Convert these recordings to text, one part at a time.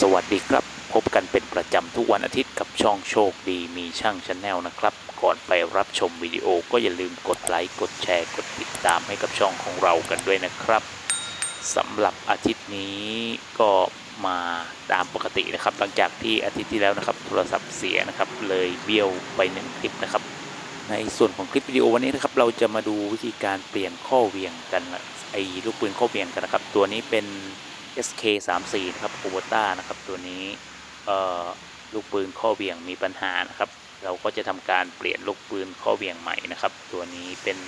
สวัสดีครับ พบกันเป็นประจำทุกวันอาทิตย์กับช่องโชคดีมีช่างชาแนลนะครับ ก่อนไปรับชมวิดีโอก็อย่าลืมกดไลค์ กดแชร์ กดติดตามให้กับช่องของเรากันด้วยนะครับ สำหรับอาทิตย์นี้ก็มาตามปกตินะครับ หลังจากที่อาทิตย์ที่แล้วนะครับ โทรศัพท์เสียนะครับ เลยเบี้ยวไปหนึ่งคลิปนะครับ ในส่วนของคลิปวิดีโอวันนี้นะครับ เราจะมาดูวิธีการเปลี่ยนข้อเวียงกันไอ้ลูกปืนข้อเวียงกันนะครับ ตัวนี้เป็น SK 3 4 นะครับโคโบต้านะครับ ตัวนี้ลูกปืนข้อเวียงมีปัญหานะครับ เราก็จะทำการเปลี่ยนลูกปืนข้อเวียงใหม่นะครับ ตัวนี้เป็น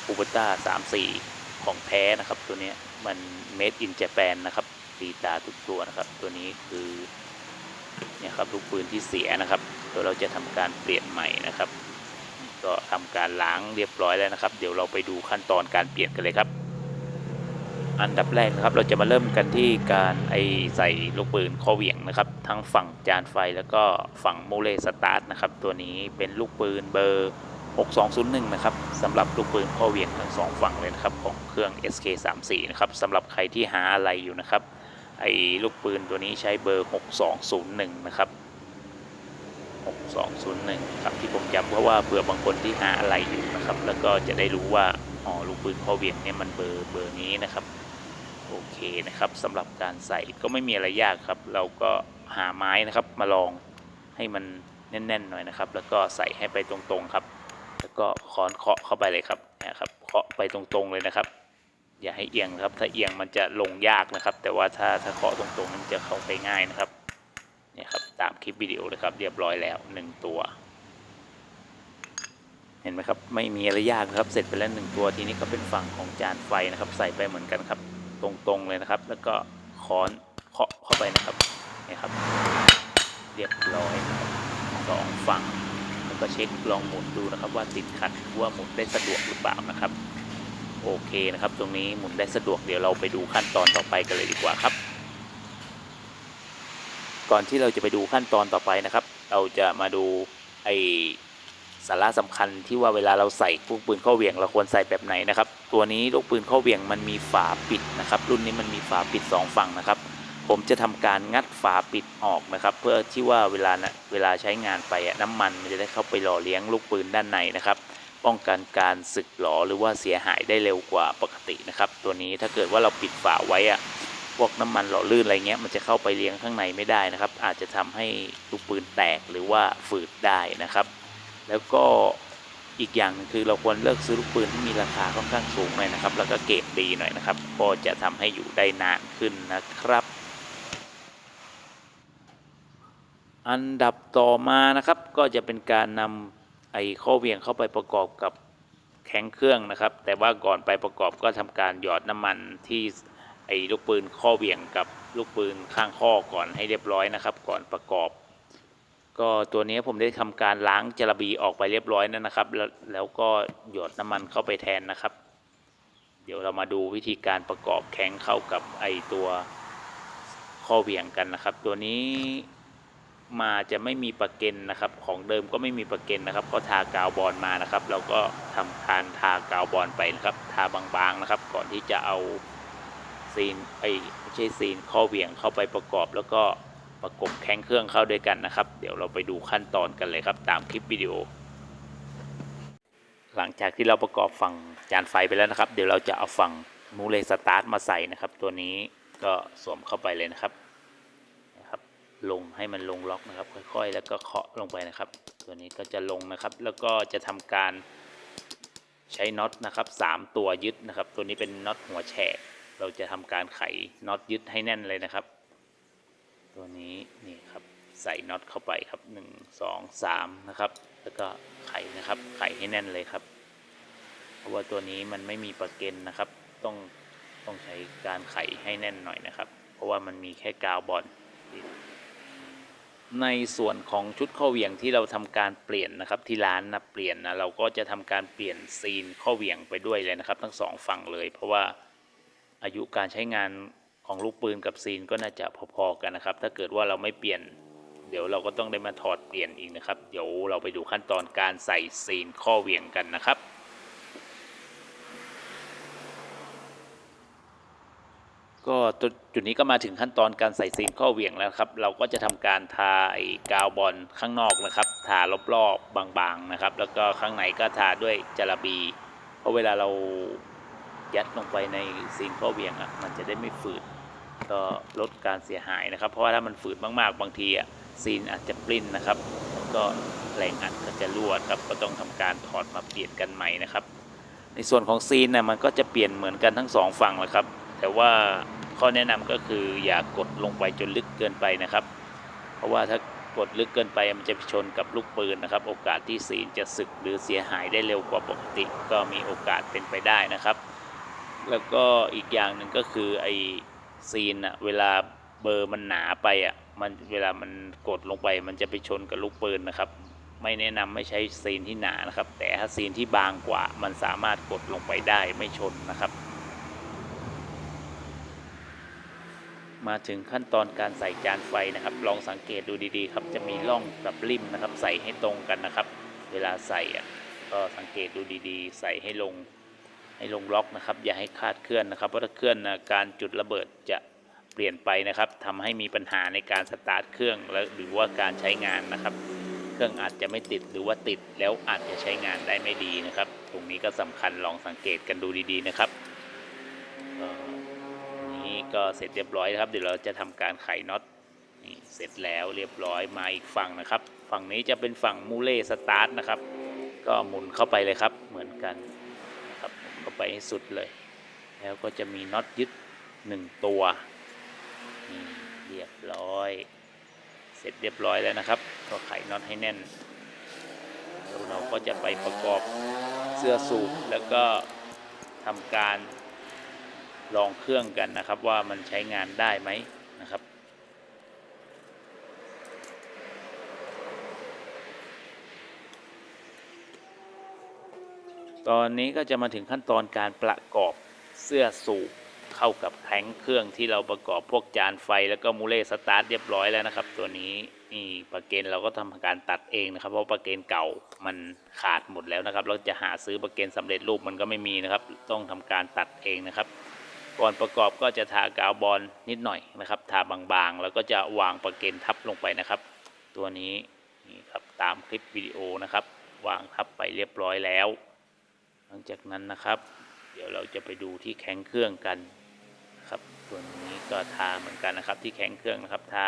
โคโบต้า3 4 ของแท้นะครับ ตัวเนี้ย มัน made in Japan นะครับตีตาทุกตัวนะครับ ตัวนี้คือเนี่ยครับลูกปืนที่เสียนะครับเดี๋ยวเราจะทำการเปลี่ยนใหม่นะครับ ก็ทำการล้างเรียบร้อยแล้วนะครับ เดี๋ยวเราไปดูขั้นตอนการเปลี่ยนกันเลยครับ อันดับแรกนะครับ เราจะมาเริ่มกันที่การไอใส่ลูกปืนข้อเหวี่ยงนะครับ ทั้งฝั่งจานไฟแล้วก็ฝั่งโมเลสตาร์ทนะครับ ตัวนี้เป็นลูกปืนเบอร์ 6201 นะครับสำหรับลูกปืนข้อเหวี่ยงทั้งสองฝั่งเลยนะครับของเครื่อง SK34 นะครับสำหรับใครที่หาอะไรอยู่นะครับ ไอ้ลูกปืนตัวนี้ใช้เบอร์ 6201 นะครับ 6201 ครับที่ผมจำเพราะว่าเผื่อบางคนที่หาอะไรอยู่นะครับ แล้วก็จะได้รู้ว่าอ๋อลูกปืนข้อเหวี่ยงเนี่ยมันเบอร์เบอร์นี้นะครับโอเคนะครับสำหรับการใส่ก็ไม่มีอะไรยากครับ เราก็หาไม้นะครับมาลองให้มันแน่นๆหน่อยนะครับ แล้วก็ใส่ให้ไปตรงๆครับ แล้วก็ค้อนเคาะเข้าไปเลยครับนะครับเคาะไปตรงๆเลยนะครับ อย่าให้เอียงครับ ถ้าเอียงมันจะลงยากนะครับ แต่ว่าถ้าถ้าเคาะตรงๆมันจะเข้าไปง่ายนะครับเนี่ยครับตามคลิปวิดีโอเลยครับเรียบร้อยแล้วหนึ่งตัว เห็นไหมครับไม่มีอะไรยากครับเสร็จไปแล้วหนึ่งตัวทีนี้ก็เป็นฝั่งของจานไฟนะครับ ใส่ไปเหมือนกันครับ ตรงๆเลยนะครับ แล้วก็ค้อนเคาะเข้าไปนะครับนี่ครับ เรียบร้อยสองฝั่ง แล้วก็เช็คลองหมุนดูนะครับ ว่าติดขัดหรือว่าหมุนได้สะดวกหรือเปล่านะครับ โอเคนะครับ ตรงนี้หมุนได้สะดวกเดี๋ยวเราไปดูขั้นตอนต่อไปกันเลยดีกว่าครับ ก่อนที่เราจะไปดูขั้นตอนต่อไปนะครับ เราจะมาดูไอสาระสำคัญที่ว่าเวลาเราใส่ลูกปืนข้อเหวี่ยงเราควรใส่แบบไหนนะครับ ตัวนี้ลูกปืนข้อเหวี่ยงมันมีฝาปิดนะครับ รุ่นนี้มันมีฝาปิดสองฝั่งนะครับ ผมจะทำการงัดฝาปิดออกนะครับ เพื่อที่ว่าเวลานะเวลาใช้งานไปน้ำมันมันจะได้เข้าไปหล่อเลี้ยงลูกปืนด้านในนะครับ ป้องกันการสึกหรอหรือว่าเสียหายได้เร็วกว่าปกตินะครับ ตัวนี้ถ้าเกิดว่าเราปิดฝาไว้อะพวกน้ำมันหล่อลื่นอะไรเงี้ยมันจะเข้าไปเลี้ยงข้างในไม่ได้นะครับ อาจจะทำให้ลูกปืนแตกหรือว่าฝืดได้นะครับ แล้วก็อีกอย่างหนึงคือเราควรเลือกซื้อลูกปืนที่มีราคาค่อนข้างสูงหน่อยนะครับ แล้วก็เกรดดีหน่อยนะครับ ก็จะทำให้อยู่ได้นานขึ้นนะครับ อันดับต่อมานะครับ ก็จะเป็นการนำไอ้ข้อเหวี่ยงเข้าไปประกอบกับแข็งเครื่องนะครับ แต่ว่าก่อนไปประกอบก็ทำการหยอดน้ำมันที่ไอ้ลูกปืนข้อเหวี่ยงกับลูกปืนข้างข้อก่อนให้เรียบร้อยนะครับ ก่อนประกอบ ก็ตัวนี้ผมได้ทำการล้างจระบีออกไปเรียบร้อยแล้วนะครับ แล้วแล้วก็หยดน้ำมันเข้าไปแทนนะครับ เดี๋ยวเรามาดูวิธีการประกอบแข็งเข้ากับไอตัวข้อเหวี่ยงกันนะครับ ตัวนี้ มาจะไม่มีประเก็นนะครับ ของเดิมก็ไม่มีประเก็นนะครับ ก็ทากาวบอลมานะครับ เราก็ทำการทากาวบอลไปนะครับ ทาบางๆนะครับ ก่อนที่จะเอาซีนไอไม่ใช่ซีนข้อเหวี่ยงเข้าไปประกอบ แล้วก็ประกบแข้งเครื่องเข้าด้วยกันนะครับ เดี๋ยวเราไปดูขั้นตอนกันเลยครับ ตามคลิปวิดีโอ หลังจากที่เราประกอบฝั่งจานไฟไปแล้วนะครับ เดี๋ยวเราจะเอาฝั่งมูเลสตาร์ทมาใส่นะครับ ตัวนี้ก็สวมเข้าไปเลยนะครับ ลงให้มันลงล็อกนะครับ ค่อยๆ แล้วก็เคาะลงไปนะครับ ตัวนี้ก็จะลงนะครับ แล้วก็จะทำการใช้น็อตนะครับสามตัวยึดนะครับ ตัวนี้เป็นน็อตหัวแฉกเราจะทำการไขน็อตยึดให้แน่นเลยนะครับ ตัวนี้นี่ครับใส่น็อตเข้าไปครับหนึ่งสองสามนะครับ แล้วก็ไขนะครับ ไขให้แน่นเลยครับ เพราะว่าตัวนี้มันไม่มีประเก็นนะครับ ต้องต้องใช้การไขให้แน่นหน่อยนะครับ เพราะว่ามันมีแค่กาวบอล ในส่วนของชุดข้อเหวี่ยงที่เราทำการเปลี่ยนนะครับที่ร้านนะเปลี่ยนนะเราก็จะทำการเปลี่ยนซีนข้อเหวี่ยงไปด้วยเลยนะครับ ทั้งสองฝั่งเลย เพราะว่าอายุการใช้งานของลูกปืนกับซีนก็น่าจะพอๆกันนะครับ ถ้าเกิดว่าเราไม่เปลี่ยน เดี๋ยวเราก็ต้องได้มาถอดเปลี่ยนอีกนะครับ เดี๋ยวเราไปดูขั้นตอนการใส่ซีนข้อเหวี่ยงกันนะครับ ก็จุดนี้ก็มาถึงขั้นตอนการใส่ซีนข้อเหวี่ยงแล้วครับ เราก็จะทำการทาไอ้กาวบอลข้างนอกนะครับ ทารอบๆบางๆนะครับ แล้วก็ข้างในก็ทาด้วยจาระบี เพราะเวลาเรายัดลงไปในซีนข้อเหวี่ยงอะมันจะได้ไม่ฝืดก็ลดการเสียหายนะครับ เพราะว่าถ้ามันฝืดมากๆ บางทีอะซีนอาจจะปลิ้นนะครับ ก็แรงอัดก็จะรั่วครับ ก็ต้องทำการถอดมาเปลี่ยนกันใหม่นะครับ ในส่วนของซีนนะมันก็จะเปลี่ยนเหมือนกันทั้งสองฝั่งแหละครับ แต่ว่าข้อแนะนำก็คืออย่ากดลงไปจนลึกเกินไปนะครับ เพราะว่าถ้ากดลึกเกินไปมันจะไปชนกับลูกปืนนะครับ โอกาสที่ซีนจะสึกหรือเสียหายได้เร็วกว่าปกติ ก็มีโอกาสเป็นไปได้นะครับ แล้วก็อีกอย่างหนึ่งก็คือไอซีนอะเวลาเบอร์มันหนาไปอะมันเวลามันกดลงไป มันจะไปชนกับลูกปืนนะครับ ไม่แนะนำไม่ใช้ซีนที่หนานะครับ แต่ถ้าซีนที่บางกว่า มันสามารถกดลงไปได้ไม่ชนนะครับ มาถึงขั้นตอนการใส่จานไฟนะครับ ลองสังเกตดูดีๆครับ จะมีร่องกับริมนะครับ ใส่ให้ตรงกันนะครับ เวลาใส่อะก็สังเกตดูดีๆ ใส่ให้ลงให้ลงล็อกนะครับ อย่าให้คาดเคลื่อนนะครับเพราะถ้าเคลื่อนนะการจุดระเบิดจะเปลี่ยนไปนะครับทำให้มีปัญหาในการสตาร์ทเครื่องและหรือว่าการใช้งานนะครับ เครื่องอาจจะไม่ติดหรือว่าติดแล้วอาจจะใช้งานได้ไม่ดีนะครับ ตรงนี้ก็สำคัญลองสังเกตกันดูดีๆนะครับ ก็เสร็จเรียบร้อยนะครับ เดี๋ยวเราจะทำการไขน็อตนี่เสร็จแล้วเรียบร้อยมาอีกฝั่งนะครับ ฝั่งนี้จะเป็นฝั่งมูเล่สตาร์ทนะครับ ก็หมุนเข้าไปเลยครับเหมือนกันนะครับผมก็ไปให้สุดเลย แล้วก็จะมีน็อตยึดหนึ่งตัวนี่เรียบร้อย เสร็จเรียบร้อยแล้วนะครับ ก็ไขน็อตให้แน่นแล้วเราก็จะไปประกอบเสื้อสูบแล้วก็ทำการ ลองเครื่องกันนะครับว่ามันใช้งานได้ไหมนะครับ ตอนนี้ก็จะมาถึงขั้นตอนการประกอบเสื้อสูบเข้ากับแผงเครื่องที่เราประกอบพวกจานไฟแล้วก็มูเล่สตาร์ทเรียบร้อยแล้วนะครับ ตัวนี้นี่ปลั๊กเกนเราก็ทำการตัดเองนะครับ เพราะปลั๊กเกนเก่ามันขาดหมดแล้วนะครับ เราจะหาซื้อปลั๊กเกนสำเร็จรูปมันก็ไม่มีนะครับ ต้องทำการตัดเองนะครับ ก่อนประกอบก็จะทากาวบอลนิดหน่อยนะครับ ทาบางๆ แล้วก็จะวางปลั๊กเกนทับลงไปนะครับ ตัวนี้นี่ครับตามคลิปวิดีโอนะครับ วางทับไปเรียบร้อยแล้ว หลังจากนั้นนะครับ เดี๋ยวเราจะไปดูที่แข้งเครื่องกันนะครับตัวนี้ก็ทาเหมือนกันนะครับ ที่แข้งเครื่องนะครับ ทา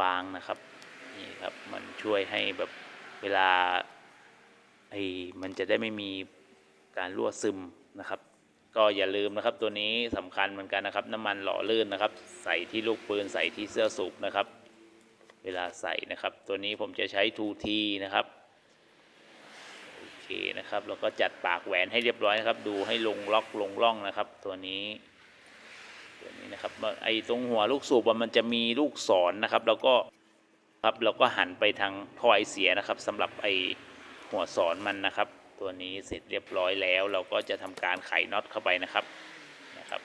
บางๆนะครับนี่ครับมันช่วยให้แบบเวลาไอ้มันจะได้ไม่มีการรั่วซึมนะครับ ก็อย่าลืมนะครับตัวนี้สำคัญเหมือนกันนะครับน้ำมันหล่อลื่นนะครับ ใส่ที่ลูกปืนใส่ที่เสื้อสูบนะครับ เวลาใส่นะครับ ตัวนี้ผมจะใช้ 2T นะครับโอเคนะครับแล้วก็จัดปากแหวนให้เรียบร้อยนะครับ ดูให้ลงล็อกลงร่องนะครับ ตัวนี้ตัวนี้นะครับไอ้ตรงหัวลูกสูบมันจะมีลูกศรนนะครับ แล้วก็ครับเราก็หันไปทางทอไอเสียนะครับสำหรับไอ้หัวศรมันนะครับ ตัวนี้เสร็จเรียบร้อยแล้ว เราก็จะทำการไขน็อตเข้าไปนะครับนะครับ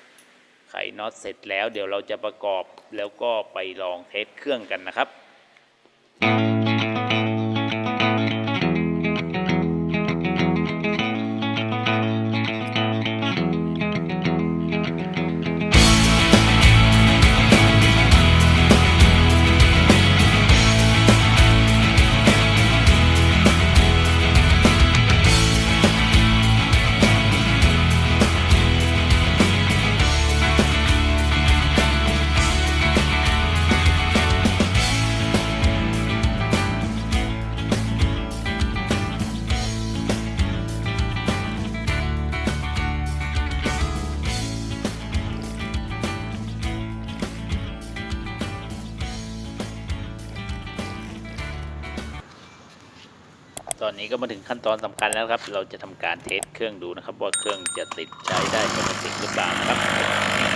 ไขน็อตเสร็จแล้วเดี๋ยวเราจะประกอบแล้วก็ไปลองเทสเครื่องกันนะครับตอ นี้ก็มาถึงขั้นตอนสำคัญแล้วครับ เราจะทำการเทสเครื่องดูนะครับ ว่าเครื่องจะติดใช้ได้ปกติหรือเปล่านะครับ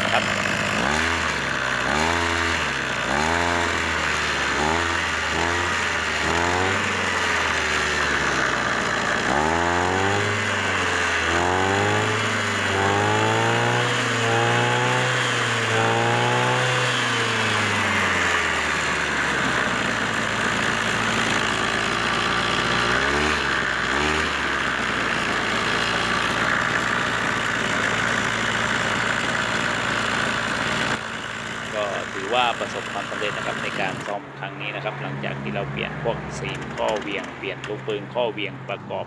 ประสบความสำเร็จนะครับในการซ่อมครั้งนี้นะครับ หลังจากที่เราเปลี่ยนพวกซีนข้อเหวียงเปลี่ยนลูกปืนข้อเหวียงประกอบ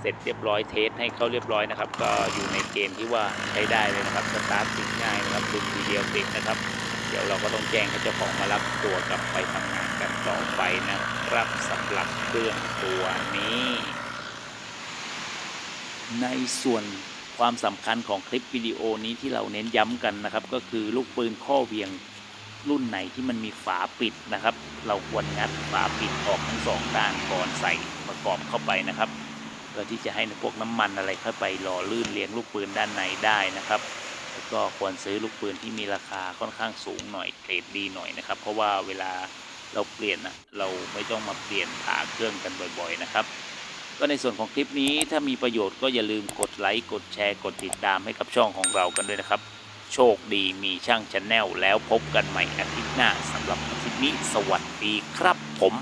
เสร็จเรียบร้อยเทสให้เขาเรียบร้อยนะครับ ก็อยู่ในเกณฑ์ที่ว่าใช้ได้เลยนะครับสตาร์ทติดง่ายนะครับดึงทีเดียวติดนะครับ เดี๋ยวเราก็ต้องแจ้งให้เจ้าของมารับตัวกลับไปทำงานกันต่อไปนะครับสำหรับเครื่องตัวนี้ ในส่วนความสำคัญของคลิปวิดีโอนี้ที่เราเน้นย้ำกันนะครับ ก็คือลูกปืนข้อเหวียง รุ่นไหนที่มันมีฝาปิดนะครับ เราควรงัดฝาปิดออกทั้งสองด้านก่อนใส่ประกอบเข้าไปนะครับเพื่อที่จะให้พวกน้ำมันอะไรเข้าไปหล่อลื่นเลี้ยงลูกปืนด้านในได้นะครับแล้วก็ควรซื้อลูกปืนที่มีราคาค่อนข้างสูงหน่อยเกรดดีหน่อยนะครับ เพราะว่าเวลาเราเปลี่ยนนะเราไม่ต้องมาเปลี่ยนผ่าเครื่องกันบ่อย ๆนะครับ ก็ในส่วนของคลิปนี้ถ้ามีประโยชน์ก็อย่าลืมกดไลค์กดแชร์กดติดตามให้กับช่องของเรากันด้วยนะครับ โชคดีมีช่างชาแนลแล้วพบกันใหม่อาทิตย์หน้าสำหรับอาทิตย์นี้สวัสดีครับผม